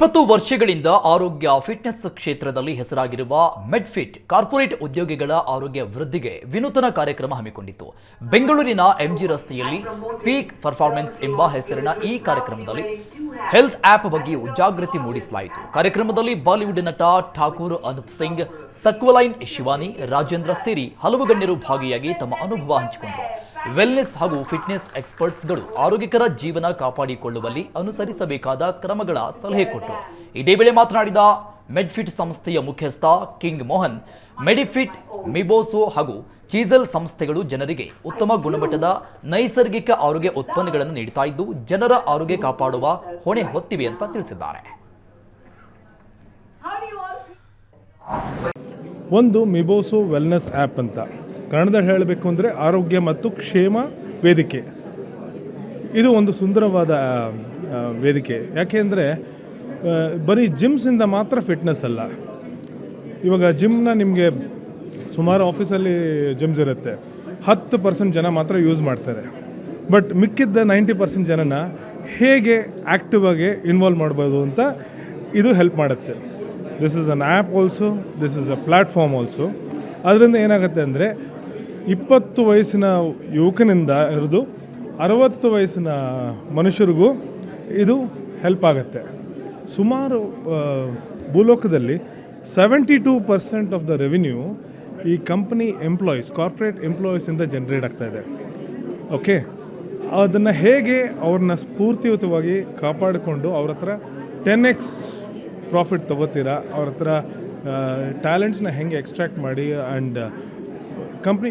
ಇಪ್ಪತ್ತು ವರ್ಷಗಳಿಂದ ಆರೋಗ್ಯ ಫಿಟ್ನೆಸ್ ಕ್ಷೇತ್ರದಲ್ಲಿ ಹೆಸರಾಗಿರುವ ಮೆಡ್ಫಿಟ್ ಕಾರ್ಪೊರೇಟ್ ಉದ್ಯೋಗಿಗಳ ಆರೋಗ್ಯ ವೃದ್ಧಿಗೆ ವಿನೂತನ ಕಾರ್ಯಕ್ರಮ ಹಮ್ಮಿಕೊಂಡಿತ್ತು ಬೆಂಗಳೂರಿನ ಎಂಜಿ ರಸ್ತೆಯಲ್ಲಿ ಪೀಕ್ ಪರ್ಫಾರ್ಮೆನ್ಸ್ ಎಂಬ ಹೆಸರಿನ ಈ ಕಾರ್ಯಕ್ರಮದಲ್ಲಿ ಹೆಲ್ತ್ ಆಪ್ ಬಗ್ಗೆಯೂ ಜಾಗೃತಿ ಮೂಡಿಸಲಾಯಿತು. ಕಾರ್ಯಕ್ರಮದಲ್ಲಿ ಬಾಲಿವುಡ್ ನಟ ಠಾಕೂರ್ ಅನೂಪ್ ಸಿಂಗ್, ಸಕ್ವಲೈನ್ ಶಿವಾನಿ, ರಾಜೇಂದ್ರ ಸೇರಿ ಹಲವು ಗಣ್ಯರು ಭಾಗಿಯಾಗಿ ತಮ್ಮ ಅನುಭವ ಹಂಚಿಕೊಂಡರು. ವೆಲ್ನೆಸ್ ಹಾಗೂ ಫಿಟ್ನೆಸ್ ಎಕ್ಸ್ಪರ್ಟ್ಸ್ಗಳು ಆರೋಗ್ಯಕರ ಜೀವನ ಕಾಪಾಡಿಕೊಳ್ಳುವಲ್ಲಿ ಅನುಸರಿಸಬೇಕಾದ ಕ್ರಮಗಳ ಸಲಹೆ ಕೊಟ್ಟರು. ಇದೇ ವೇಳೆ ಮಾತನಾಡಿದ ಮೆಡ್ಫಿಟ್ ಸಂಸ್ಥೆಯ ಮುಖ್ಯಸ್ಥ ಕಿಂಗ್ ಮೋಹನ್ ಮೆಡಿಫಿಟ್ ಮಿಬೋಸೊ ಹಾಗೂ ಚೀಸಲ್ ಸಂಸ್ಥೆಗಳು ಜನರಿಗೆ ಉತ್ತಮ ಗುಣಮಟ್ಟದ ನೈಸರ್ಗಿಕ ಆರೋಗ್ಯ ಉತ್ಪನ್ನಗಳನ್ನು ನೀಡುತ್ತಾ ಇದ್ದು, ಜನರ ಆರೋಗ್ಯ ಕಾಪಾಡುವ ಹೊಣೆ ಹೊತ್ತಿವೆ ಅಂತ ತಿಳಿಸಿದ್ದಾರೆ. ಒಂದು ಮಿಬೋಸೊ ವೆಲ್ನೆಸ್ ಆ್ಯಪ್ ಅಂತ. ಕನ್ನಡದಲ್ಲಿ ಹೇಳಬೇಕು ಅಂದರೆ ಆರೋಗ್ಯ ಮತ್ತು ಕ್ಷೇಮ ವೇದಿಕೆ. ಇದು ಒಂದು ಸುಂದರವಾದ ವೇದಿಕೆ. ಯಾಕೆಂದರೆ ಬರೀ ಜಿಮ್ಸಿಂದ ಮಾತ್ರ ಫಿಟ್ನೆಸ್ ಅಲ್ಲ. ಇವಾಗ ಜಿಮ್ನ ನಿಮಗೆ ಸುಮಾರು ಆಫೀಸಲ್ಲಿ ಜಿಮ್ಸ್ ಇರುತ್ತೆ. ಹತ್ತು ಪರ್ಸೆಂಟ್ ಜನ ಮಾತ್ರ ಯೂಸ್ ಮಾಡ್ತಾರೆ. ಬಟ್ ಮಿಕ್ಕಿದ್ದ ನೈಂಟಿ ಪರ್ಸೆಂಟ್ ಜನನ ಹೇಗೆ ಆ್ಯಕ್ಟಿವ್ ಆಗಿ ಇನ್ವಾಲ್ವ್ ಮಾಡ್ಬೋದು ಅಂತ ಇದು ಹೆಲ್ಪ್ ಮಾಡುತ್ತೆ. This is an app also this is a platform also ಅದರಿಂದ ಏನಾಗುತ್ತೆ ಅಂದರೆ ಇಪ್ಪತ್ತು ವಯಸ್ಸಿನ ಯುವಕನಿಂದ ಹಿಡಿದು ಅರವತ್ತು ವಯಸ್ಸಿನ ಮನುಷ್ಯರಿಗೂ ಇದು ಹೆಲ್ಪ್ ಆಗುತ್ತೆ. ಸುಮಾರು ಭೂಲೋಕದಲ್ಲಿ seventy two percent of the revenue ಈ ಕಂಪ್ನಿ ಎಂಪ್ಲಾಯೀಸ್ ಕಾರ್ಪೊರೇಟ್ ಎಂಪ್ಲಾಯೀಸಿಂದ ಜನ್ರೇಟ್ ಆಗ್ತಾ ಇದೆ. ಓಕೆ ಅದನ್ನು ಹೇಗೆ ಅವ್ರನ್ನ ಸ್ಫೂರ್ತಿಯುತವಾಗಿ ಕಾಪಾಡಿಕೊಂಡು ಅವ್ರ ಹತ್ರ ಟೆನ್ ಎಕ್ಸ್ ಪ್ರಾಫಿಟ್ ತೊಗೋತೀರಾ, ಅವ್ರ ಹತ್ರ ಟ್ಯಾಲೆಂಟ್ಸ್ನ ಹೆಂಗೆ ಎಕ್ಸ್ಟ್ರಾಕ್ಟ್ ಮಾಡಿ and company